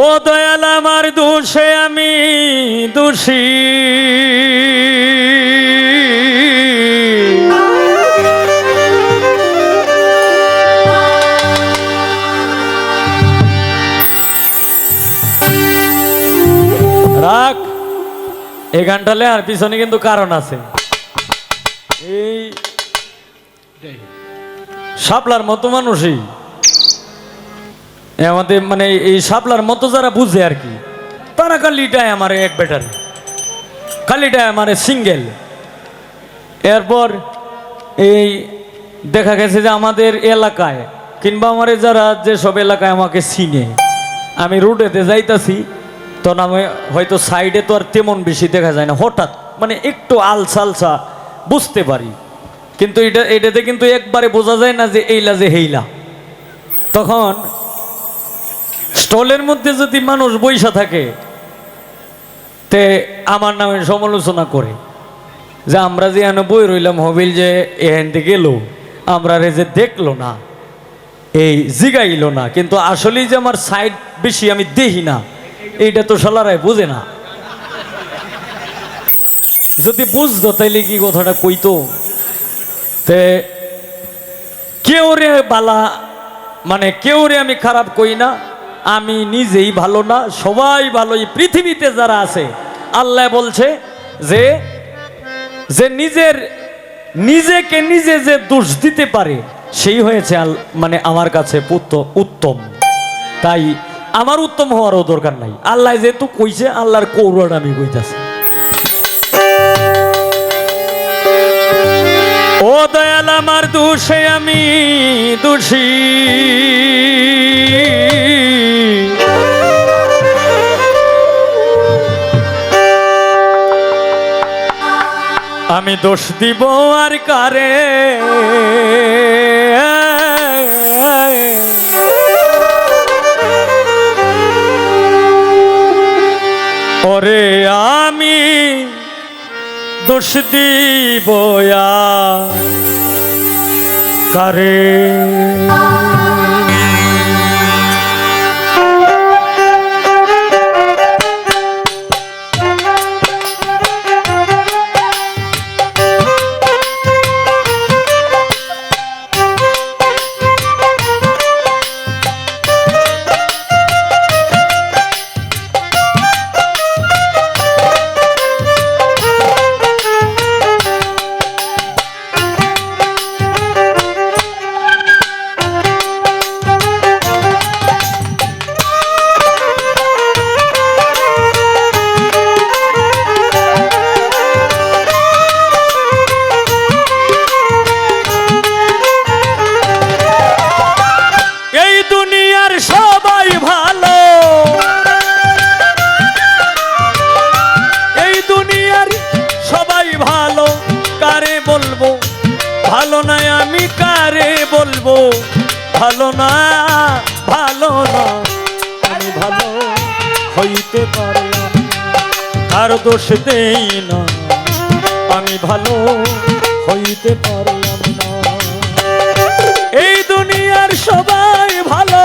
ও দয়াল আমার দোষে আমি দোষী। রাখ এই গানটালে আর পিছনে কিন্তু কারণ আছে। এই শাপলার মতো মানুষই। আমাদের মানে এই শাপলার মতো যারা বুঝে আর কি, তারা কালিটায় আমার এক বেটার কালিটায় আমার সিঙ্গেল এরপর এই দেখা গেছে যে আমাদের এলাকায় কিংবা আমার যারা যেসব এলাকায় আমাকে চিনে, আমি রুটেতে যাইতাছি তখন আমি হয়তো সাইডে তো আর তেমন বেশি দেখা যায় না, হঠাৎ মানে একটু আলসা আলসা বুঝতে পারি। কিন্তু এটা, এটাতে কিন্তু একবারে বোঝা যায় না যে এইলা যে হেইলা। তখন স্টলের মধ্যে যদি মানুষ বৈশা থাকে, তে আমার নামে সমালোচনা করে যে আমরা যে এনে বই রইলাম হবিল যে থেকে গেলো আমরা রে যে দেখল না, এই জিগাইলো না। কিন্তু আসলেই যে আমার সাইড বেশি আমি দেখি না, এইটা তো সালারাই বুঝে না। যদি বুঝতো তাইলে কি কথাটা কইতো? তে কেউ রে বালা মানে কেউ রে আমি খারাপ কই না আমি নিজেই ভালো না, সবাই ভালো। এই পৃথিবীতে যারা আছে, আল্লাহ বলছে যে যে নিজের, নিজেকে নিজে যে দোষ দিতে পারে, সেই হয়েছে মানে আমার কাছে পুত্র উত্তম। তাই আমার উত্তম হওয়ারও দরকার নাই। আল্লাহ যেহেতু কইছে, আল্লাহর কৌরণ আমি কইতাছি। ও দয়াল আমার দোষে আমি দোষী। আমি দোষ দিব আর কারে? ওরে আমি দোষ দিব কারে? আমি কারে বলব? ভালো না ভালো না। আমি ভালো হইতে পারলাম আর দোষ দেই না। আমি ভালো হইতে পারলাম না। এই দুনিয়ার সবাই ভালো।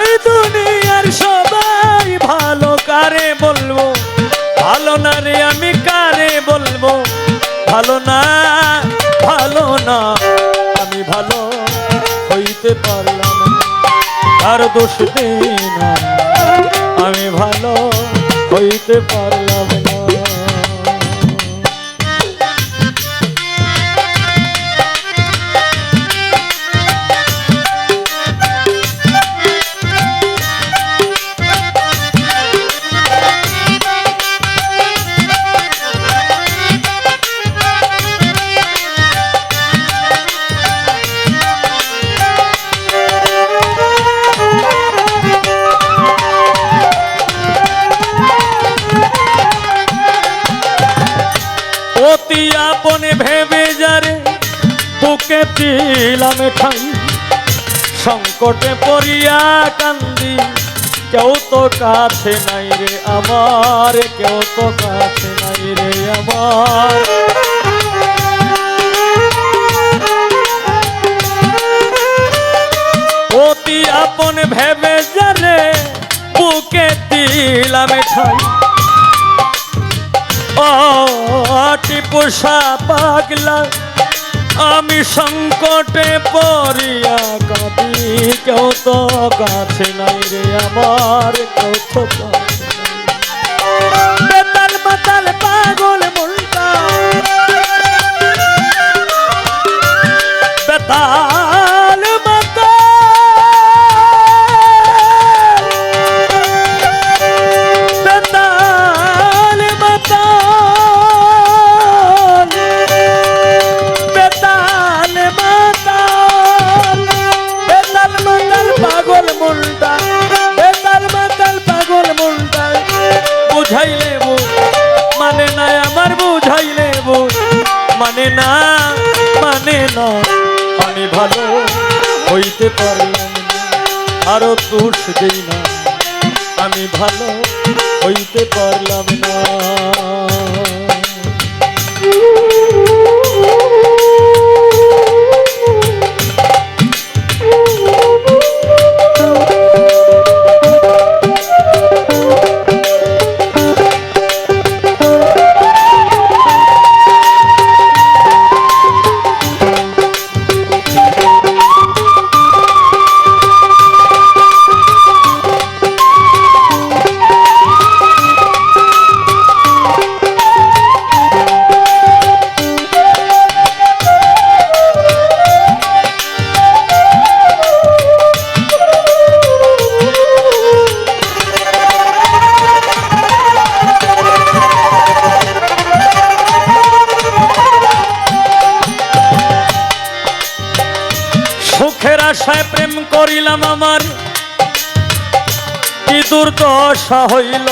এই দুনিয়ার সবাই ভালো, কারে বলব? ভালো না রে ভালো না ভালো না, আমি ভালো হইতে পারলাম তার দোষ দিন আমি ভালো হইতে পারলাম দিলাম ঠাই সংকটে পড়িয়া কান্দি, কেউ তো কাছে নাই রে আমার, কেউ তো কাছে নাই রে আমার। অতি আপন ভেবে জানে বুকে দিলাম ঠাই ও টিপুষা পাগলা আমি সংকটে পড়িয়া কাঁদি কেউ তো কাছে নাই রে আমার কেউ তো হইতে পারলাম আরও তুষ দেই না। আমি ভালো হইতে পারলাম না। দুর্দশা হইল।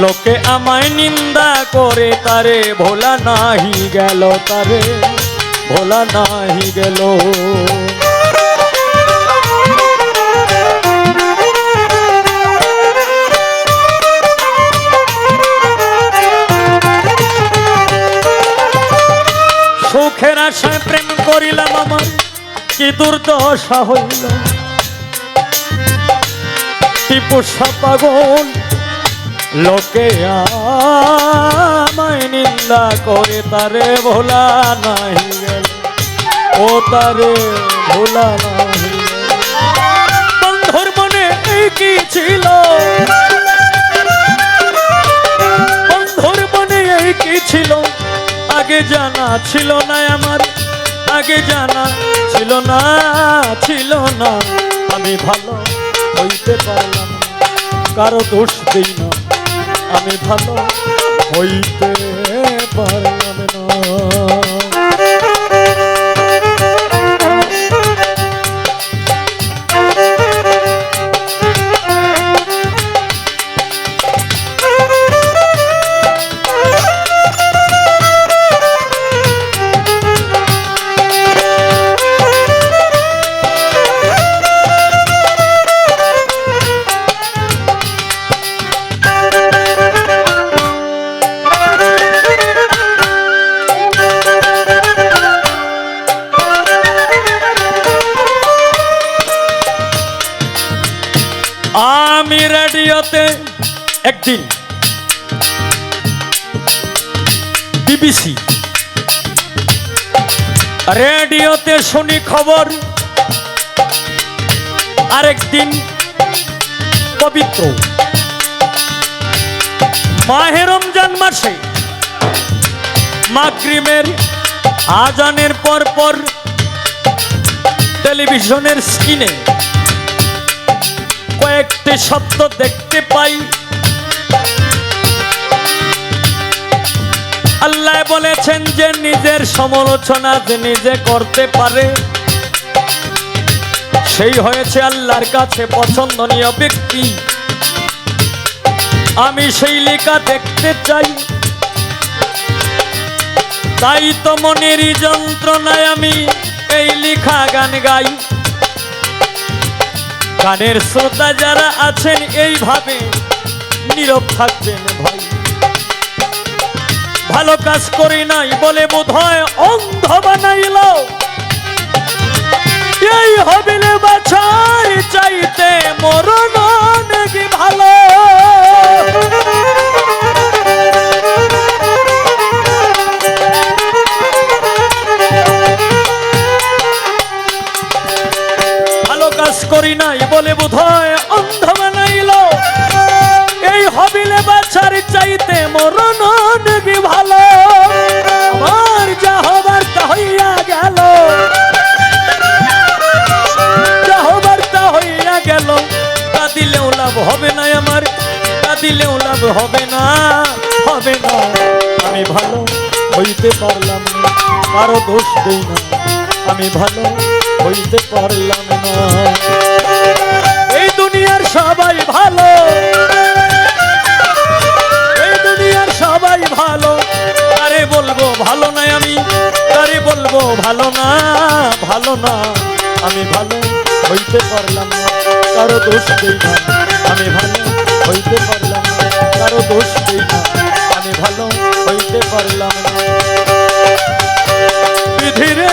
লোকে আমায় নিন্দা করে, তারে ভোলা নাহি গেল, তারে ভোলা নাহি গেল। সুখের আশায় প্রেম করিলাম আমার, কি দুর্দশা হইল। টিপুষা পাগল লোকে আমায় নিন্দা করে, তারে ভোলা নাহি গেল ও তারে ভোলা নাহি। বন্ধুর মনে এই কি ছিল? বন্ধুর মনে এই কি ছিল? আগে জানা ছিল না আমার, আগে জানা ছিল না ছিল না। আমি ভালো হইতে পারলাম কারও দোষ দিই না। আমি ভালো হইতে পারলাম। আমি রেডিওতে একদিন বিবিসি রেডিওতে শুনি খবর, আরেকদিন পবিত্র। মাহে রমজান মাসে মাগরিমের আজানের পর পর টেলিভিশনের স্ক্রিনে কয়েকটি শব্দ দেখতে পাই। আল্লাহ বলেছেন যে নিজের সমালোচনা যে নিজে করতে পারে, সেই হয়েছে আল্লাহর কাছে পছন্দনীয় ব্যক্তি। আমি সেই লেখা দেখতে চাই। তাই তো মনেরই যন্ত্রণায় আমি এই লেখা গান গাই। গানের শ্রোতা যারা আছেন, এইভাবে নীরব থাকবেন ভাই। ভালো কাজ করি নাই বলে বোধ হয় অন্ধ বানাইল। এই হবিলে বাছাই, চাইতে মরণ ভালো। করি নাই বলে বোধ হয় অন্ধ বানাইল এই হবিলে বাছার চাইতে মরণ নাকি ভালো। আমার যা হবার তা হইয়া গেল। যা হবার তা হইয়া গেল। তা দিলেও হবে না আমার। তা দিলেও লাভ হবে না হবে না। আমি ভালো হইতে পারলাম না, কারও দোষ দেই না। আমি ভালো হইতে পারলাম না। এই দুনিয়ার সবাই ভালো। এই দুনিয়ার সবাই ভালো। আরে বলব ভালো না আমি? আরে বলব ভালো না? ভালো না। আমি ভালো হইতে পারলাম না। কারও দোষ দেই না। আমি ভালো হইতে পারলাম না। কারও দোষ দেই না। আমি ভালো হইতে পারলাম না। বিধিরে